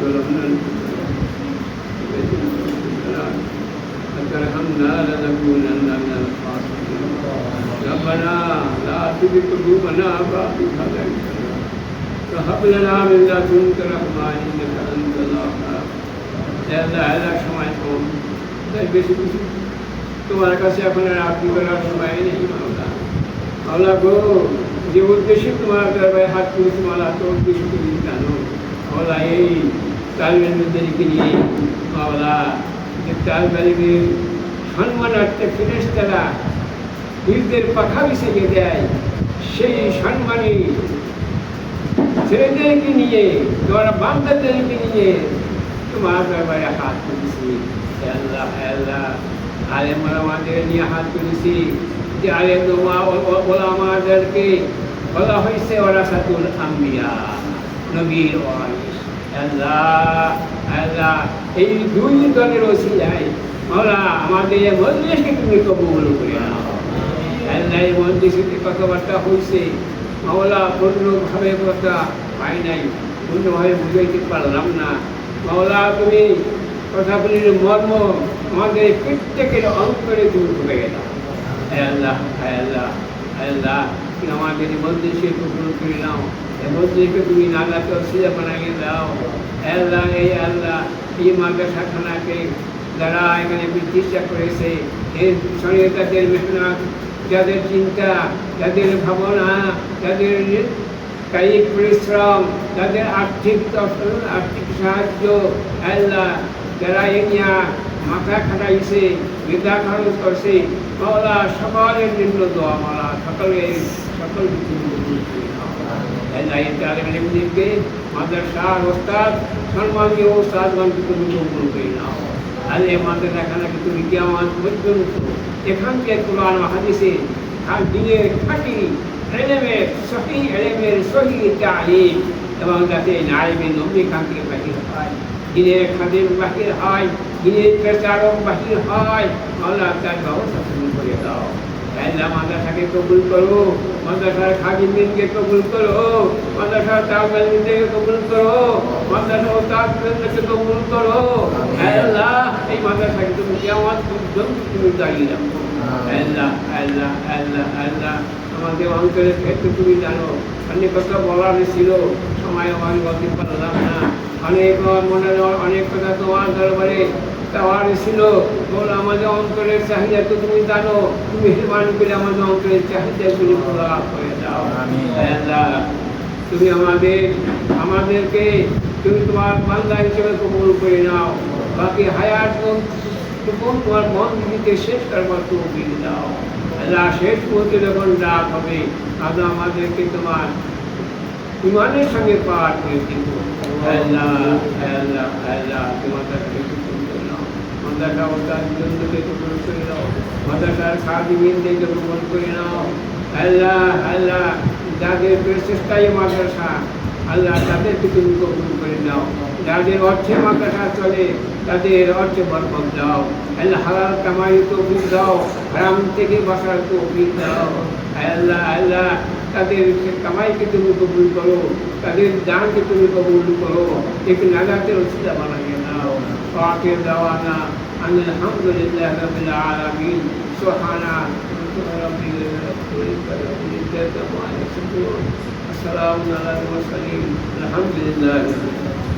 ظلمنا أن ترحمنا لنكونن من الخاسرين ربنا لا تزغ قلوبنا بعد إذ هديتنا وهب لنا من لدنك رحمة إنك أنت الوهاب يا الله هذا সময় কম তাই বেশি বেশি তোমার কাছে এখন আর আপনি করার সময় নেই মাওলা মাওলা গো যে উদ্দেশ্যে তোমার দরবারে হাত তুলেছি মাওলা তো উদ্দেশ্য তুমি জানো মাওলা এই তালবেলদেরকে নিয়ে মাওলা যে তালবেলের সম্মানার্থে বীরদের পাখা বিছিয়ে দেয়। সেই সম্মানী ছেলেদেরকে নিয়ে, তোমার নিয়ে তোমার দরবারে হাত তুলেছি। আল্লাহ আল্লাহ আলেম আমাদের নিয়ে হাত তুলেছি। যে আলেম ওলামাদেরকে বলা হয়েছে ওরাসাতুল আম্বিয়া, নবীর আল্লাহ আল্লাহ, এই দুই দলের ওসিলায় মাওলা, আমাদের এই মজলিসকে তুমি কবুল করে নাও। আল্লাহ, এই মজলিসে কথাবার্তা হয়েছে মাওলা, পূর্ণভাবে কথা পাই নাই। পূর্ণভাবে বুঝাইতে পারলাম না। মাওলা, তুমি কথাগুলির মর্ম আমাদের প্রত্যেকের অন্তরে করে গেলাম হ্যাঁ আল্লাহ আল্লাহ আল্লাহ। তুমি আমাদের মজলিসে কবুল করে নাও মজলিসকে তুমি নাগাতে অসিলা বানাইয়ে দাও। আল্লাহ এই আল্লাহ, এই মাদ্রাসাখানাকে যারা এখানে প্রতিষ্ঠা করেছে এর সঙ্গে তাদের মেহনত, যাদের চিন্তা, যাদের ভাবনা, যাদের কায়িক পরিশ্রম, যাদের আর্থিক আর্থিক সাহায্য, আল্লাহ, যারা এ নিয়ে মাথা খাটাইছে, বিদ্যা খরচ করছে। মাওলা সকলের জন্য দোয়া মালা সকলের, সকল তালিমকে মাদ্রাসার ওস্তাদ, সম্মানীয় ওস্তাদগণকে তুমি কবুল করে নাও। আলে আমাদের এখানে তুমি কেমন পর্যন্ত এখান থেকে কোরআন হাদিসে আর দিনের খাঁটি এলেমের, সহি এলেমের সহি তালিম এবং যাতে নাইবে নবী থেকে বাহির হয়। দিনের খাদের বাহির হয় দিনের প্রচারক বাহির হয় আল্লাহ তার ব্যবস্থা তুমি করে দাও। আল্লাহ মাদ্রাসাকে কবুল করো মাদ্রাসার খাদিমদেরকে কবুল করো মাদ্রাসার তাওয়ালদেরকে কবুল করো মাদ্রাসা ও তাওয়ালদেরকে কবুল করো। আল্লাহ এই মাদ্রাসাকে তুমি কেমন পর্যন্ত তুমি দাঁড়িয়ে রাখো। আল্লাহ আল্লাহ আল্লাহ আল্লাহ আমাদের অন্তরের ক্ষেত্রে তুমি জানো অনেক কথা বলার ছিল। সময় আমার পারলাম না। অনেক অনেক কথা তোমার দরবারে চাওয়ার ছিল। বল আমাদের অন্তরের চাহিদা তো তুমি জানো। তুমি মেহরবান করে আমাদের অন্তরের চাহিদাগুলি পুরা করে দাও। তুমি আমাদের আমাদেরকে তুমি তোমার বান্দা হিসেবে কবুল করে নাও। বাকি হায়াত তখন তোমার মন দিতে শেষ করবার তুমি দাও। আল্লাহ শেষ মুহূর্তে যখন ডাক হবে আল্লাহ আমাদেরকে তোমার ইমানের সঙ্গে পার করে দিব আল্লাহ আল্লাহ আল্লাহ তোমার কাছে কবুল করে নাও। ওস্তাদ বন্ধুকে কবুল করে নাও। মাদ্রাসার খাদিমিনদেরকে কবুল করে নাও। আল্লাহ আল্লাহ, যাদের প্রচেষ্টায় মাদ্রাসা, আল্লাহ তাদেরকে তুমি কবুল করে নাও। যাদের অর্থে মাদ্রাসা চলে, তাদের অর্থে বরকত দাও। আল্লাহ হালাল কামাই তৌফিক দাও। হারাম থেকে বাসার তৌফিক দাও। আল্লাহ আল্লাহ তাদের কামাইকে তুমি কবুল করো তাদের দানকে তুমি কবুল করো এক নাজাতের ওসিলা বানাইয়ে নাও পাকের দাওয়ানা আন আলহামদুলিল্লাহ রাব্বিল আলামিন সুবহানা ربك رب العزة عما يصفون السلام على المرسلين الحمد لله رب العالمين